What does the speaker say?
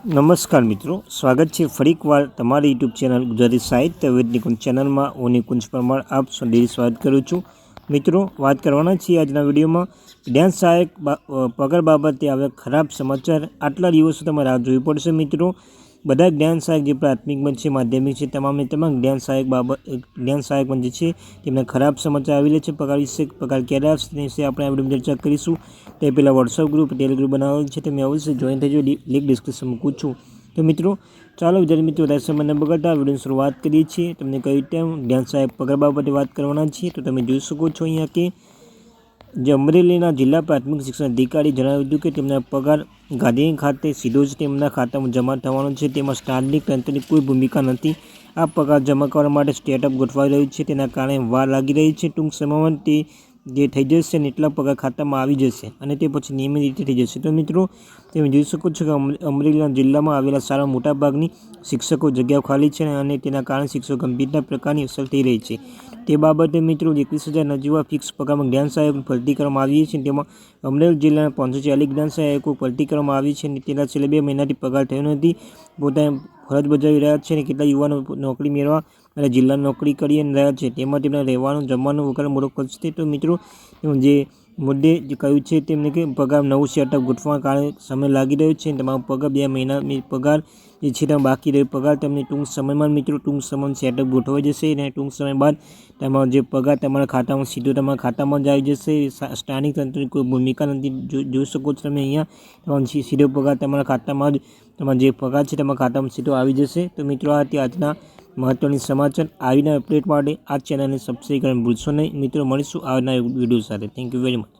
નમસ્કાર મિત્રો, સ્વાગત છે ફરી એકવાર તમારી યુટ્યુબ ચેનલ ગુજરાતી સાહિત્ય વેદ નિકુંજ ચેનલમાં. હું નિકુંજ પરમાર, આપ સૌની સ્વાગત કરું છું. મિત્રો, વાત કરવાના છીએ આજના વિડીયોમાં. ડેન્સ સહાયક પગાર બાબતે આવે ખરાબ સમાચાર આટલા દિવસો તમારે રાહ જોવી પડશે મિત્રો. બધા જ્ઞાન સહાયક જે પ્રાથમિકમાં છે, માધ્યમિક છે, તમામે તમામ જ્ઞાન સહાયક બાબત જ્ઞાન સહાયક જે છે, તેમને ખરાબ સમાચાર આવી રહ્યા છે, પગાર વિશે, પગાર ક્યારે આવશે તે વિશે આપણે આ વિડીયોમાં ચર્ચા કરીશું. તે પહેલાં વોટ્સઅપ ગ્રુપ ટેલિગ્રુપ બનાવેલ છે, તમે અવશ્ય જોઈન થજો લિંક ડિસ્ક્રિપ્શન મૂકું છું. તો મિત્રો, ચાલો, વિદ્યાર્થી મિત્રો, વધારે સમય ન બગાડતા, વિડીયોની શરૂઆત કરીએ છીએ. તમને કઈ રીતે જ્ઞાન સહાયક પગાર બાબતે વાત કરવાના છીએ તો તમે જોઈ શકો છો અહીંયા કે જે અમરેલીના જિલ્લા પ્રાથમિક શિક્ષણ અધિકારી જણાવ્યું હતું કે તેમના પગાર ગાંધીનગર ખાતે સીધો જ તેમના ખાતામાં જમા થવાનો છે. તેમાં સ્થાનિક તંત્રની કોઈ ભૂમિકા નથી. આ પગાર જમા કરવા માટે સ્ટેટઅપ ગોઠવાઈ રહ્યું છે. તેના કારણે વાર લાગી રહી છે. ટૂંક સમયમાં તે જે થઈ જશે ને એટલા પગાર ખાતામાં આવી જશે અને તે પછી નિયમિત રીતે થઈ જશે. તો મિત્રો, તમે જોઈ શકો છો કે અમરેલીના જિલ્લામાં આવેલા સારા મોટાભાગની શિક્ષકો જગ્યાઓ ખાલી છે અને તેના કારણે શિક્ષકો ગંભીરતા પ્રકારની અસર થઈ રહી છે. તે બાબતે મિત્રો, એકવીસ હજાર નજીવા ફિક્સ પગારમાં જ્ઞાન સહાયક ભરતી કરવામાં આવી છે તેમાં અમરેલી જિલ્લાના પાંચસો ચાલીસ જ્ઞાન સહાયકો ભરતી કરવામાં આવી છે અને તેના છેલ્લા બે મહિનાથી પગાર થયો નથી. પોતાને ફરજ બજાવી રહ્યા છે અને કેટલા યુવાનો નોકરી મેળવવા અને જિલ્લા નોકરી કરી રહ્યા છે. તેમાં તેમના રહેવાનું, જમવાનું વગર મોટો ખર્ચ છે તો મિત્રો, જે મુદ્દે જે કહ્યું છે તેમને કે પગાર નવું સેટઅપ ગોઠવવાના કારણે સમય લાગી રહ્યો છે તમારો પગાર બે મહિના પગાર જે છે તમે બાકી રહ્યો. પગાર તમને ટૂંક સમયમાં મિત્રો, ટૂંક સમયમાં સેટઅપ ગોઠવાઈ જશે અને ટૂંક સમય બાદ તમારો જે પગાર તમારા ખાતામાં સીધો તમારા ખાતામાં જ આવી જશે. સ્થાનિક તંત્રની કોઈ ભૂમિકા નથી. જોઈ શકો છો તમે અહીંયા તમારો સીધો પગાર તમારા ખાતામાં જ, તમારો જે પગાર છે તમારા ખાતામાં સીધો આવી જશે. તો મિત્રો, આ તે આજના મહત્ત્વની સમાચાર આવીના અપડેટ માટે આ ચેનલને સબસ્ક્રાઈબ કરવાનું ભૂલશો નહીં. મિત્રો, મળીશું આવનાર વીડિયો સાથે. Thank you very much